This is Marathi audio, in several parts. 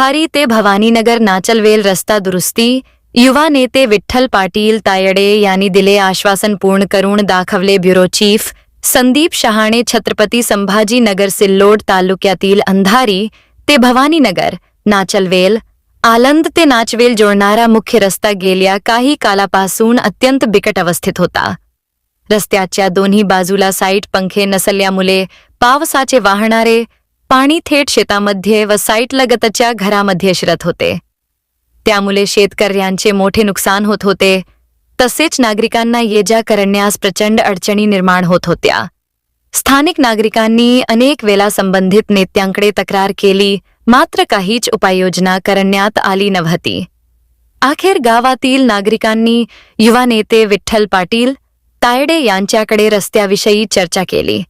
अंधारी ते भवानीनगर नाचलवेल रस्ता दुरुस्ती युवा नेते विठ्ठल पाटील तायडे यांनी दिले आश्वासन पूर्ण करून दाखवले ब्युरो चीफ संदीप शहाणे छत्रपती संभाजीनगर सिल्लोड तालुक्यातील अंधारी ते भवानीनगर नाचलवेल आलंद ते नाचवेल जोडणारा मुख्य रस्ता गेल्या काही कालापासून अत्यंत बिकट अवस्थेत होता. रस्त्याच्या दोन्ही बाजूला साईट पंखे नसल्यामुळे पावसाचे वाहणारे पाणी थेट शेतामध्ये व साईटलगतच्या घरामध्ये शिरत होते. त्यामुळे शेतकऱ्यांचे मोठे नुकसान होत होते. तसेच नागरिकांना ये जा करण्यास प्रचंड अडचणी निर्माण होत होत्या. स्थानिक नागरिकांनी अनेक वेळा संबंधित नेत्यांकडे तक्रार केली मात्र काहीच उपाययोजना करण्यात आली नव्हती. अखेर गावातील नागरिकांनी युवा नेते विठ्ठल पाटील तायडे यांच्याकडे रस्त्याविषयी चर्चा केली.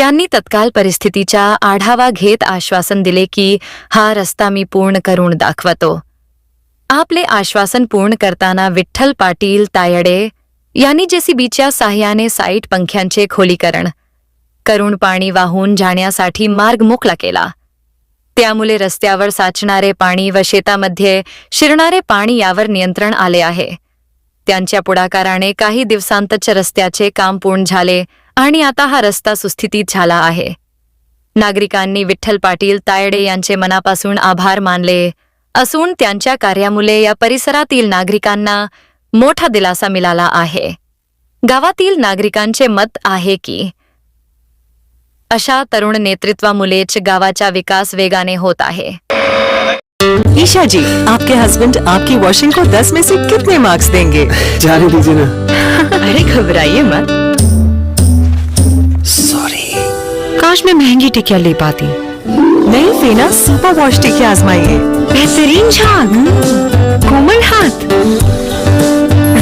त्यांनी तत्काल परिस्थितीचा आढावा घेत आश्वासन दिले की हा रस्ता मी पूर्ण करून दाखवतो. आपले आश्वासन पूर्ण करताना विठ्ठल पाटील तायडे यांनी जेसीबीच्या साह्याने साईट पंख्यांचे खोलीकरण करून पाणी वाहून जाण्यासाठी मार्ग मोकळा केला. त्यामुळे रस्त्यावर साचणारे पाणी व शेतामध्ये शिरणारे पाणी यावर नियंत्रण आले आहे. त्यांच्या पुढाकाराने काही दिवसांतच रस्त्याचे काम पूर्ण झाले आणि आता हा रस्ता सुस्थितीत झाला आहे. नागरिकांनी विठ्ठल पाटील तायडे यांचे मनापासून आभार मानले असून त्यांच्या कार्यामुळे या परिसरातील नागरिकांना मोठा दिलासा मिळाला आहे. गावातील नागरिकांचे मत आहे की अशा तरुण नेतृत्वामुळेच गावाचा विकास वेगाने होत आहे. ईशा जी आपके हस्बैंड आपकी वॉशिंग को 10 में से कितने मार्क्स देंगे? जाने दीजिए ना। अरे घबराइए मत। काश मैं महँगी टिकिया ले पाती। नई फेना सुपर वॉश टिकिया आजमाइए बेहतरीन झाग। कोमल हाथ।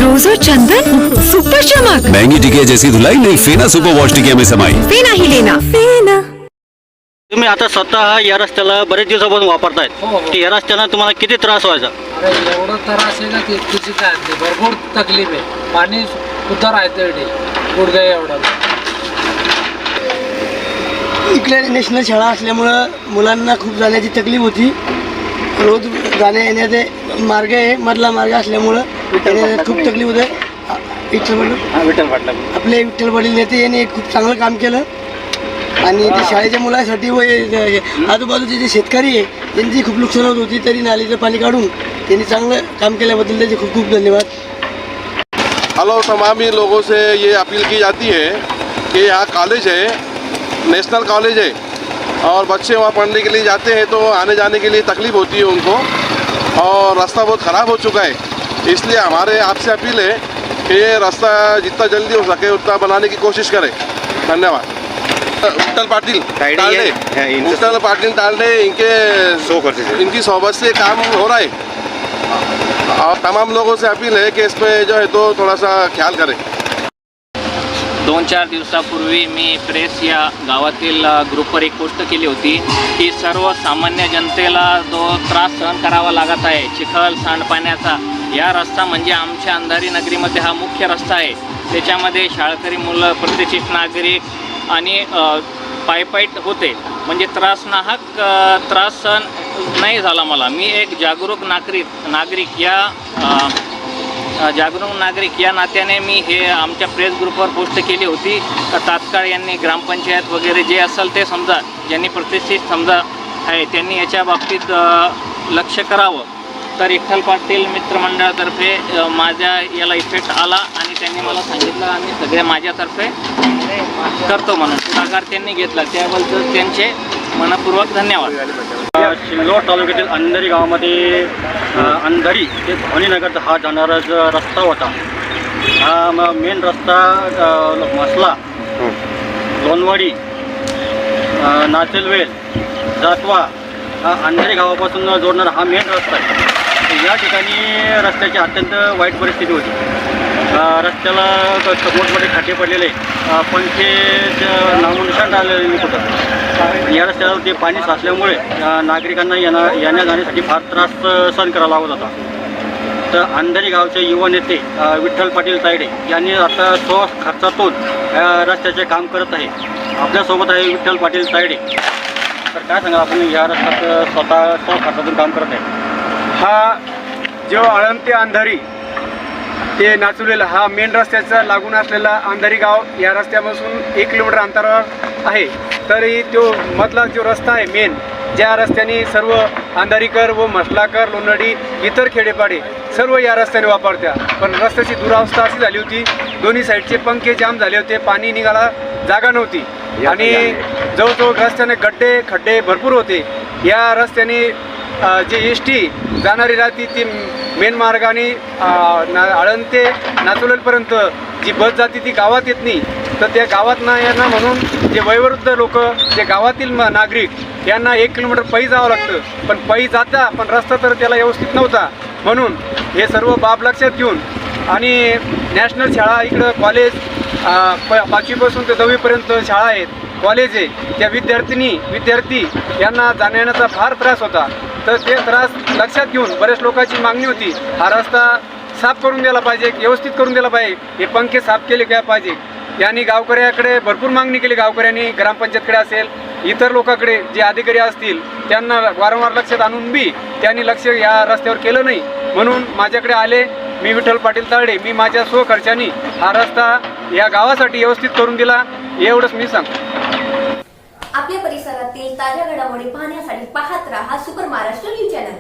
रोज और चंदन। सुपर चमक। महँगी टिकिया जैसी धुलाई नहीं फेना सुपर वॉश टिकिया में समाई। फेना ही लेना। फेना तुम्ही आता स्वतः या रस्त्याला बरेच दिवसापासून वापरतायत. की या रस्त्यानं तुम्हाला किती त्रास व्हायचा? अरे एवढं त्रास आहे ना की तुझी काय भरपूर तकलीफ़ आहे. पाणी सुद्धा राहतं इथे गुडघा एवढं. इकडे नॅशनल शाळा असल्यामुळं मुलांना खूप जाण्याची तकलीफ होती. रोज जाण्या येण्याचे मार्ग आहे मधला मार्ग असल्यामुळं येण्यात खूप तकलीफ होते. आ- विठ्ठल पाटील विठ्ठल पाटला आपले विठ्ठल पाटील नेते यांनी खूप चांगलं काम केलं. आणि ते शाळेच्या मुलासाठी व हे- हे आजूबाजूचे जे शेतकरी आहे त्यांची खूप नुकसान होत होती तरी नालीचं पाणी काढून त्यांनी चांगलं काम केल्याबद्दल त्याचे खूप खूप धन्यवाद. हेलो तमामी लोगों से ये अपील की जाती है कि यहाँ कॉलेज है नेशनल कॉलेज है और बच्चे वहाँ पढ़ने के लिए जाते हैं तो आने जाने के लिए तकलीफ़ होती है उनको और रास्ता बहुत ख़राब हो चुका है। इसलिए हमारे आपसे अपील है कि ये रास्ता जितना जल्दी हो सके उतना बनाने की कोशिश करें। धन्यवाद। विठ्ठल पाटिल तालडे विठ्ठल पाटिल तालडे इनके इनकी सोबत से काम हो रहा है। और तमाम लोगों से अपील है कि इसमें जो है तो थोड़ा सा ख्याल करें। दोन चार दिवसापूर्वी मी प्रेस या गावातील ग्रुपवर एक पोस्ट केली होती की सर्वसामान्य जनतेला जो त्रास सहन करावा लागत आहे चिखल सांडपाण्याचा या रस्ता म्हणजे आमच्या अंधारी नगरीमध्ये हा मुख्य रस्ता आहे. त्याच्यामध्ये शाळकरी मुलं प्रतिष्ठित नागरिक आणि पायपाईट होते. म्हणजे त्रास नाहक त्रास सहन नाही झाला मला. मी एक जागरूक नागरिक नागरिक या जागरूक नागरिक या नात्याने मी हे आमच्या प्रेस ग्रुपवर पोस्ट केली होती. तात्काळ यांनी ग्रामपंचायत वगैरे जे असेल ते समजा ज्यांनी प्रतिष्ठित समजा आहे त्यांनी याच्या बाबतीत लक्ष करावं. तर विठ्ठल पाटील मित्रमंडळातर्फे माझ्या याला इफेक्ट आला आणि त्यांनी मला सांगितलं आणि सगळे माझ्यातर्फे करतो म्हणून. पुढाकार त्यांनी घेतला. त्याबद्दल त्यांचे मनपूर्वक धन्यवाद. शिल्लोड तालुक्यातील अंधेरी गावामध्ये अंधारी ते भवानीनगरचा हा जाणारा जो रस्ता होता हा म- मेन रस्ता मसला लोणवाडी अ, नाचलवेल जातवा हा अंधारी गावापासून जोडणारा हा मेन रस्ता आहे. या ठिकाणी रस्त्याची अत्यंत वाईट परिस्थिती होती. रस्त्याला मोठमोठे खड्डे पडलेले पंखे नामोनिशान राहिलेले कुठं या रस्त्यावर ते पाणी साचल्यामुळे नागरिकांना येणा येण्या जाण्यासाठी फार त्रास सहन करावा लागत होता. तर अंधारी गावचे युवा नेते विठ्ठल पाटील तायडे यांनी आता स्व खर्चातून रस्त्याचे काम करत आहे. आपल्यासोबत आहे विठ्ठल पाटील तायडे. तर काय सांगा आपण या रस्त्यात स्वतः स्व खर्चातून काम करत आहे? हा जो आळंद ते अंधारी ते नाचुलेला हा मेन रस्त्याचा लागून असलेला अंधारी गाव या रस्त्यापासून एक किलोमीटर अंतरावर आहे. तरी तो मधला जो रस्ता आहे मेन ज्या रस्त्याने सर्व अंधारीकर व मसलाकर लोणडी इतर खेडेपाडे सर्व या रस्त्याने वापरत्या. पण रस्त्याची दुरावस्था अशी झाली होती दोन्ही साईडचे पंखे जाम झाले होते पाणी निघाला जागा नव्हती. आणि जवळजवळ रस्त्याने गड्डे खड्डे भरपूर होते. या रस्त्याने जे एस टी जाणारी राहती ती मेन मार्गाने ना आळंद ते नाचोलेपर्यंत जी बस जाते ती गावात येत नाही. तर त्या गावात ना यांना म्हणून जे वयोवृद्ध लोक जे गावातील नागरिक यांना एक किलोमीटर पायी जावं लागतं. पण पायी जाता पण रस्ता तर त्याला व्यवस्थित नव्हता. म्हणून हे सर्व बाब लक्षात घेऊन आणि नॅशनल शाळा इकडं कॉलेज प पाचवीपासून ते दहावीपर्यंत शाळा आहेत कॉलेज आहे त्या विद्यार्थिनी विद्यार्थी यांना जाण्याचा फार त्रास होता. तर ते त्रास लक्षात घेऊन बऱ्याच लोकांची मागणी होती हा रस्ता साफ करून द्यायला पाहिजे व्यवस्थित करून द्यायला पाहिजे हे पंखे साफ केले काय पाहिजे? यांनी गावकऱ्याकडे भरपूर मागणी केली. गावकऱ्यांनी ग्रामपंचायतकडे असेल इतर लोकांकडे जे अधिकारी असतील त्यांना वारंवार लक्षात आणून बी त्यांनी लक्ष या रस्त्यावर केलं नाही. म्हणून माझ्याकडे आले मी विठ्ठल पाटील तारडे मी माझ्या स्वखर्चाने हा रस्ता या गावासाठी व्यवस्थित करून दिला एवढंच मी सांगतो. आपल्या परिसरातील ताज्या घडामोडी पाहण्यासाठी पाहत राहा सुपर महाराष्ट्र न्यूज चॅनल.